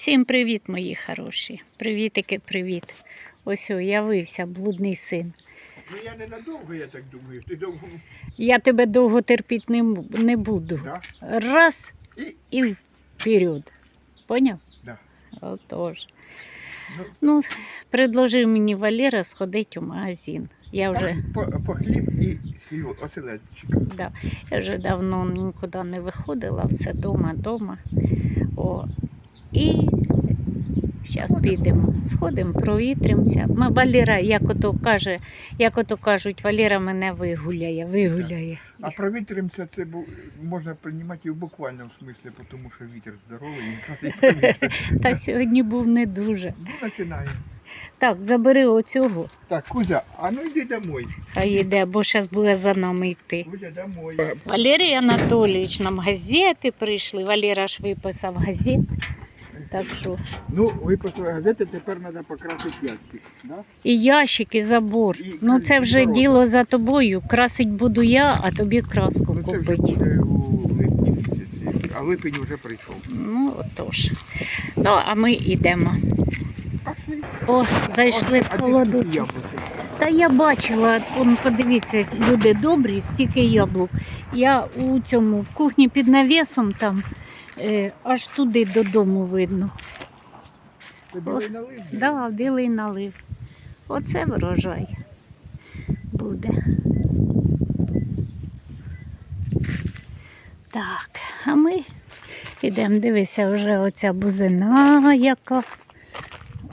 Всім привіт, мої хороші. Привітики, привіт. Ось о, явився блудний син. Ну я не надовго, я так думаю. Ти довго. Я тебе довго терпіти не, не буду. Да? Раз І і вперед. Поняв? Да. Отож. Ну. Ну, предложив мені Валера сходити у магазин. Я вже, по, по хліб і сіль, оселедчик. да, я вже давно нікуди не виходила, все дома, дома. О. І зараз підемо, сходимо, провітримося. Ма Валера, як ото каже, як ото кажуть, Валера мене вигуляє, вигуляє. А провітримося це можна приймати і в буквальному смислі, тому що вітер здоровий, він каже. Та сьогодні був не дуже. Ну, починаємо. Так, забери оцього, Так, Кузя, а ну йди домой. хай йде, бо зараз буде за нами йти. Кузя, домой. Валерій Анатолійович, нам газети прийшли. Валера ж виписав газет. Так що. Ну, ви послухайте, тепер треба покрасити ящик. Да? І ящик, і забор. І Ну це вже ворота. діло за тобою. Красить буду я, а тобі краску Ну, купити. а липень вже прийшов. Ну, отож. Ну, а ми йдемо. О, зайшли в холодочок. Та я бачила, он, подивіться, люди добрі, стільки яблук. Я у цьому в кухні під навісом там аж туди додому видно. Це білий налив? Да, білий налив. Оце врожай буде. Так, а ми йдемо, дивися, вже оця бузина яка.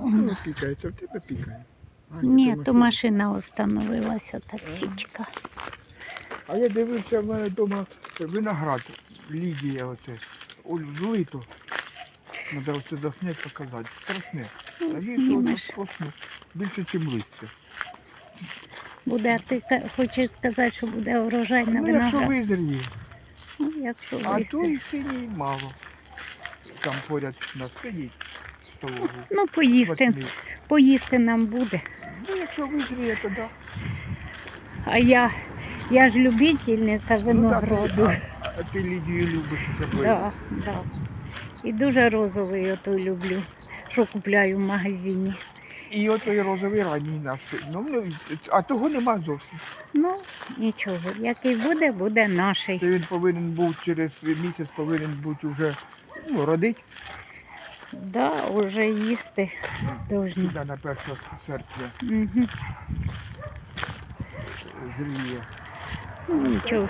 Ну, пікається, в тебе пікає. А, Ні, то машина. машина остановилася, таксічка. А я дивився, в мене вдома виноград, Лідія оце, о, злито. Треба оце засняти, показати. Страшне. Ну, знімеш. більше, ніж листя. Буде, ти хочеш сказати, що буде урожай на Ну, якщо виноград? визріє. Ну, якщо А вийде. той синій мало. Там поряд нас сидить столову. Ну, поїсти, поїсти нам буде. Ну, якщо визріє, то да. А я, я ж любительниця Ну, винограду. да, ти- а, ти Лідію любиш такої. Да, да. І дуже розовий ото люблю, що купляю в магазині. І отой розовий ранній наш. Ну, ну, а того нема зовсім. Ну, нічого, який буде, буде наший. Він повинен був через місяць повинен бути вже ну, родить Да, вже їсти должні. сюди на 1 серпня Угу. зріє. Ну, нічого.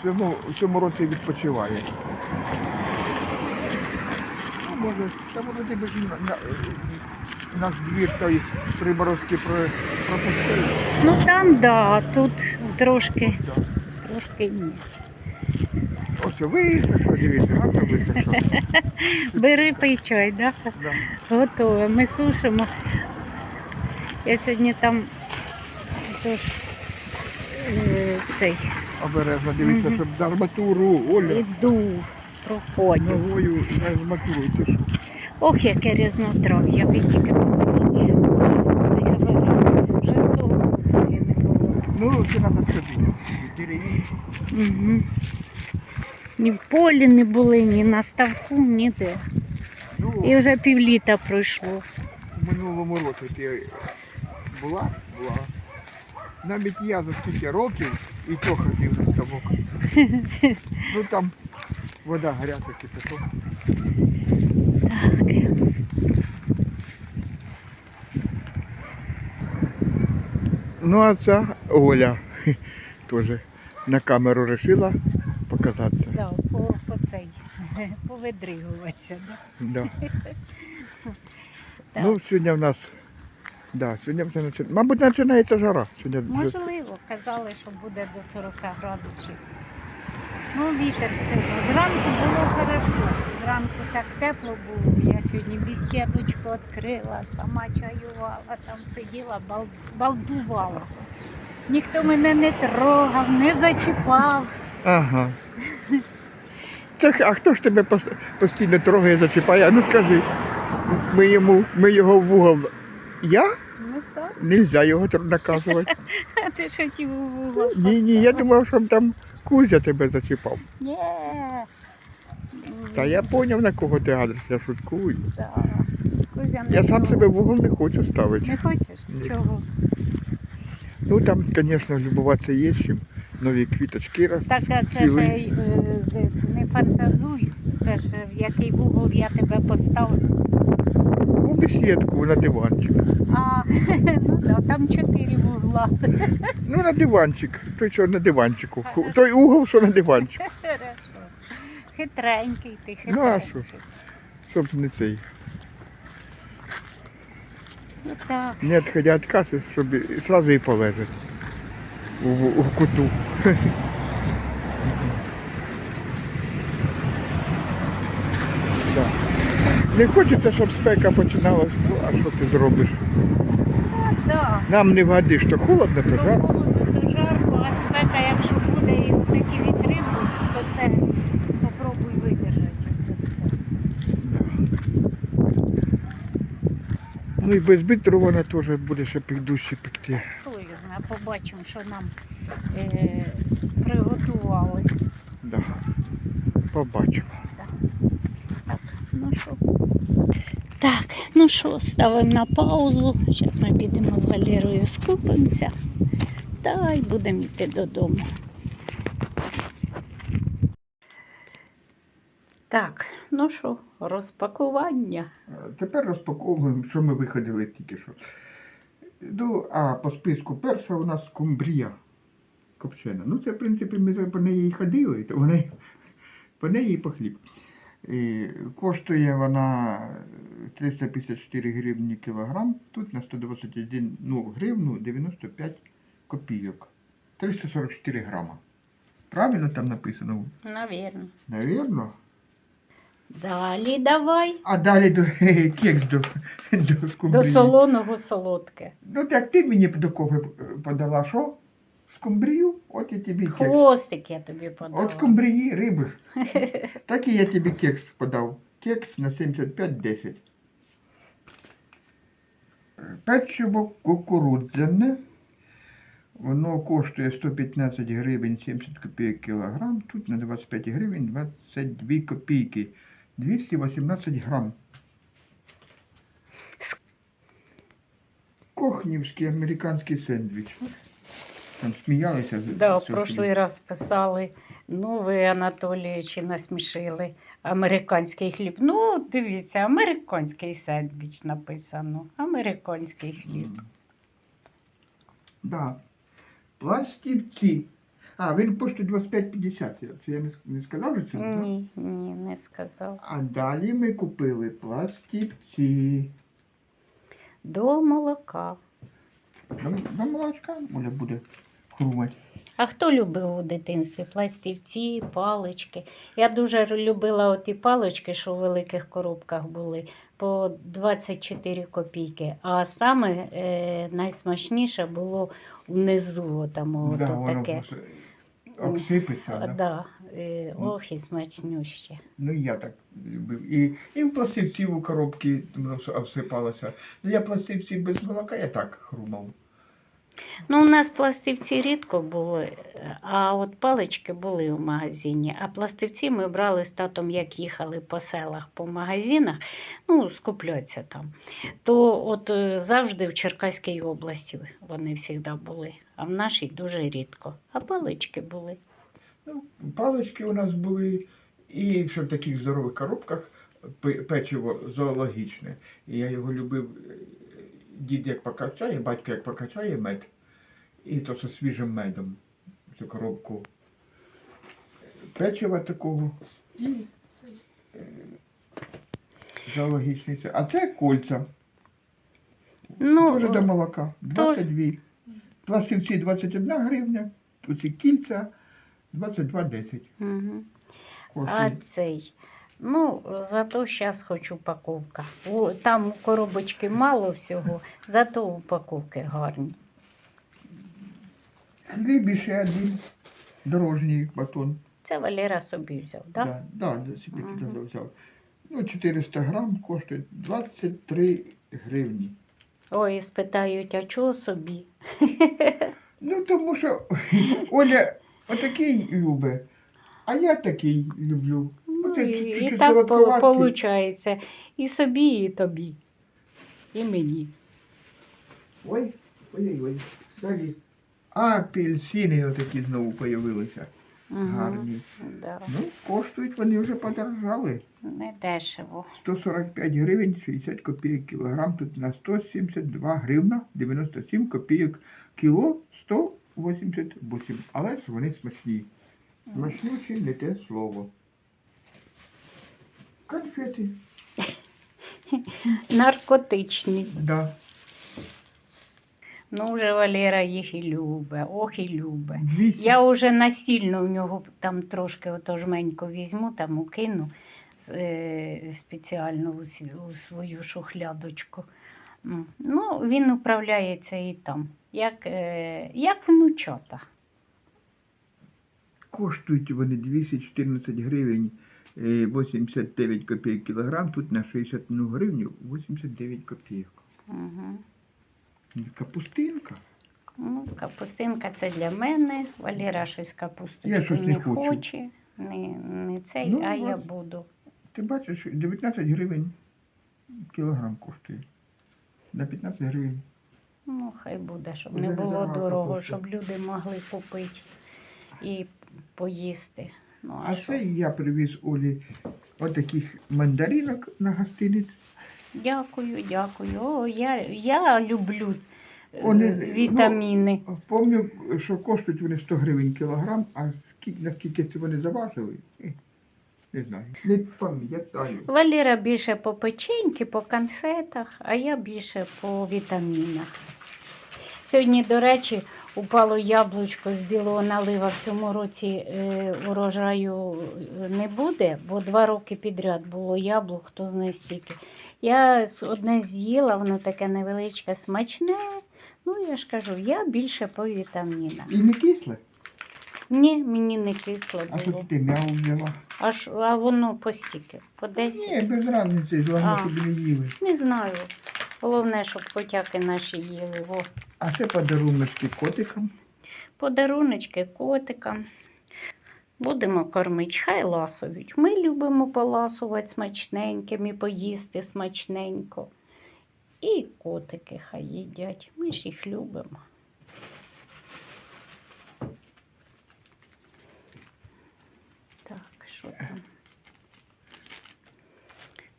В цьому, році відпочиває. Ну, може, та може ти б на, на, наш двір той приборозки про, пропустив. Ну там, да, тут трошки, Да. трошки ні. Ось висохло, дивіться, гарно висохло. Бери пий чай, да? Да. Готове. Ми сушимо. Я сьогодні там тож, е, цей Обережно дивіться, Мгм. щоб з арматуру, Оля, іду, проходю. ногою арматуруйте. Ох, яке різнотрав'я, ви тільки подивіться. Я говорю, вже з того не було. Ну, це треба сходити. Дереві. Угу. Ні в полі не були, ні на ставку, ніде. Ну, І вже півліта пройшло. в минулому році ти була? Була. Навіть я за скільки років і то ходив на ставок. Ну там вода гаряча кипяток. Ну а ця Оля теж на камеру вирішила показатися. Да, по, по цей, повидригуватися. Да? Да. Так. Ну, сьогодні в нас, да, сьогодні вже почи- мабуть, починається жара. Сьогодні Можливо, казали, що буде до 40 градусів. Ну, вітер сильно. Зранку було хорошо. Зранку так тепло було. Я сьогодні бесідочку відкрила, сама чаювала, там сиділа, бал- балдувала. Ніхто мене не трогав, не зачіпав. Ага. Це, а хто ж тебе постійно трогає, зачіпає? Ну скажи, ми, йому, ми його в угол. Я? Ну так, Нельзя його наказувати. а ти ж хотів у Ні, ні, я думав, що там Кузя тебе зачіпав. Ні. Та я поняв, на кого ти адрес, я шуткую. Да. Кузя не Я сам себе в угол не хочу ставити. Не хочеш? Ні. Чого? Ну там, звісно, любуватися є чим. Нові квіточки раз. Так а це ж е, е, не фантазуй. Це ж в який вугол я тебе поставлю. У бесідку на диванчик. А, ну да, там чотири вугла. Ну на диванчик. Той, що на диванчику. Той угол, що на диванчику. Хорошо. Хитренький ти, хитренький. Ну, а що ж? Щоб не цей. Ну, так. Не відходя від каси, щоб і- сразу і полежать. У, у куту. Не хочеться, щоб спека починалась, ну а що ти зробиш? Да. Нам не вгодиш, то холодно, то жарко. холодно, то жарко, а спека, якщо буде і такі вітри будуть, то це попробуй видержати це все. Ну і без вітру вона теж буде ще дужче пекти. Хто його знає, побачимо, що нам е, приготували. Да. Побачимо. Ну що. Так, ну що, ставимо на паузу. Зараз ми підемо з Валерою скупимося. Та й будемо йти додому. Так, ну що, розпакування. Тепер розпаковуємо, що ми виходили тільки що. Ну, а по списку перша у нас скумбрія копчена. Ну, це, в принципі, ми по неї ходили, то вона, по неї і по хліб. І коштує вона 354 гривні кілограм, тут на 121 ну, гривну 95 копійок. 344 грама. Правильно там написано? Навірно. Навірно. Далі давай. А далі до кекс до, до До солоного солодке. Ну так ти мені до кофе подала що? Скумбрію? От я тобі кекс. Хвостик я тобі подала. От скумбрії, риби. Так і я тобі кекс подав. Кекс на 75-10. Печиво кукурудзяне. Воно коштує 115 гривень 70 копійок кілограм. Тут на 25 гривень 22 копійки. 218 грам. Кохнівський американський сендвіч. Там сміялися. з- Да, з в цього прошлий раз писали, ну ви, Анатолійовичі, насмішили. Американський хліб. Ну, дивіться, американський сендвіч написано. Американський хліб. Да. Пластівці. А, він коштує 25,50. Це я не, с- не сказав же це? да? Ні, ні, не сказав. А далі ми купили пластівці. До молока. До, до молочка Оля буде хрумати. А хто любив у дитинстві? Пластівці, палички. Я дуже любила оті палички, що в великих коробках були, по 24 копійки. А саме е, найсмачніше було внизу, там да, воно таке. обсипеться. Да. да, е, ох і смачнюще. Ну я так любив. І, і в пластівці у коробці воно обсипалося. Ну я пластівці без молока, я так хрумав. Ну, у нас пластивці рідко були, а от палички були в магазині. А пластивці ми брали з татом, як їхали по селах, по магазинах, ну, скупляться там. То от е, завжди в Черкаській області вони завжди були, а в нашій дуже рідко. А палички були. Ну, палички у нас були, і в таких здорових коробках печиво зоологічне. І я його любив. Дід як покачає, батько як покачає мед, і то зі свіжим медом цю коробку печива такого і е, зоологічний. це. А це кольця. Ну, Теж до молока. 22. Пластівці 21 гривня, оці кільця 22,10. угу. А цей. Ну, зато зараз хочу упаковка. Там у коробочки мало всього, зато упаковки гарні. Ще один дорожній батон. Це Валера собі взяв, так? Да? Да, да, собі Мгм. підозрював взяв. Ну, 400 грам коштує 23 гривні. Ой, спитають, а чого собі? Ну, тому що Оля Отакий любить. А я такий люблю. Ну, і, і так виходить. І собі, і тобі. І мені. Ой, ой-ой-ой. Далі. Апельсини отакі знову появилися. Мгм. Гарні. Да. Ну, коштують вони вже подорожали. Не дешево. 145 гривень 60 копійок кілограм. Тут на 172 гривна 97 копійок кіло 188. Але ж вони смачні. Смачнючі не те слово. Конфети. Наркотичні. Да. Ну, вже Валера їх і любить, ох і любить. 200. Я вже насильно в нього там трошки ото жменько візьму, там укину е, спеціально у, свою шухлядочку. М. Ну, він управляється і там, як, е, як внучата. Коштують вони 214 гривень 89 копійок кілограм. Тут на 61 гривню 89 копійок. Угу. Капустинка. Ну, капустинка це для мене. Валера щось капусточку не не хочу. хоче. Не, не цей, Ну, а я буду. Ти бачиш, 19 гривень кілограм коштує. На 15 гривень. Ну, хай буде, щоб Вже не було дорого, капуста. щоб люди могли купити і поїсти. Ну, а, А що? це я привіз Олі отаких мандаринок на гостиниць. Дякую, дякую. О, я, я люблю е, Вони, ну, вітаміни. Помню, що коштують вони 100 гривень кілограм, а скільки, наскільки це вони заважили, е, не знаю. Не пам'ятаю. Валера більше по печеньки, по конфетах, а я більше по вітамінах. Сьогодні, до речі, упало яблучко з білого налива. В цьому році е, урожаю е, не буде, бо два роки підряд було яблук, хто знає стільки. Я одне з'їла, воно таке невеличке, смачне. Ну, я ж кажу, я більше по вітамінах. І не кисле, Ні, мені не кисло а було. тут ти м'яу взяла. А, ж- а воно по стільки? По 10? Ні, без разниці, головне, А. щоб не їли. Не знаю. Головне, щоб потяки наші їли. Во. А це подаруночки котикам. Подаруночки котикам. Будемо кормити, хай ласують. Ми любимо поласувати смачненьким і поїсти смачненько. І котики хай їдять. Ми ж їх любимо. Так, що там?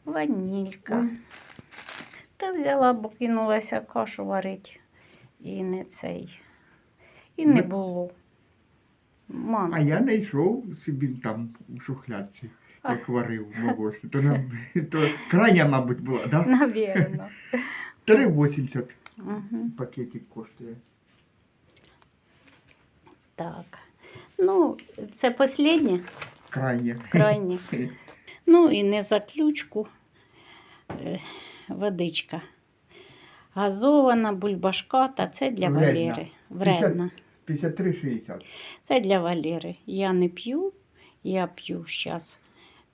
Ванілька. Та взяла, бо кинулася кашу варити. І не цей. І не було. Мама. А я знайшов собі там у шухлядці, як варив молочну. То, нам- то крайня, мабуть, була, да? Навірно. 3,80 Угу. пакетик коштує. Так. Ну, це останнє, Крайня. крайнє. Ну і не заключку. Е, Водичка. Газована, бульбашката, це для Вредна. Валери. Вредна. 53,60. Це для Валери. Я не п'ю, я п'ю зараз.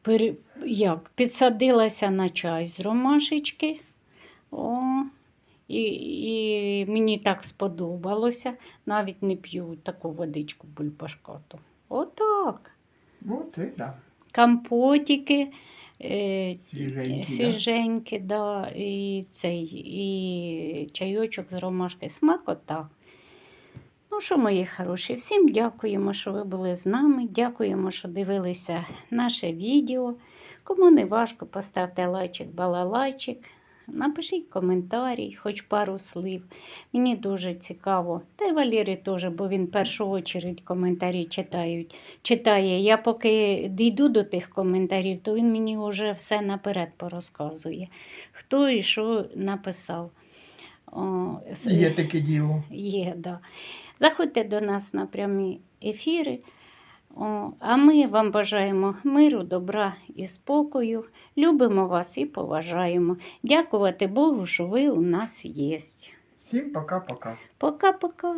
Пере... Як? Підсадилася на чай з ромашечки. О, і, і мені так сподобалося. Навіть не п'ю таку водичку бульбашкату. Отак. Ну, це так. Компотики. Е, Свіженькі, да? да, і цей, і чайочок з ромашки. Смакота. Ну що, мої хороші, всім дякуємо, що ви були з нами. Дякуємо, що дивилися наше відео. Кому не важко, поставте лайчик, балалайчик. Напишіть коментарі, хоч пару слів. Мені дуже цікаво. Та й Валері теж, бо він в першу очередь коментарі читають, читає. Я поки дійду до тих коментарів, то він мені вже все наперед порозказує. Хто і що написав. О, Є таке діло. Є, да. Заходьте до нас на прямі ефіри. О, а ми вам бажаємо миру, добра і спокою. Любимо вас і поважаємо. Дякувати Богу, що ви у нас є. Всім пока-пока. Пока-пока.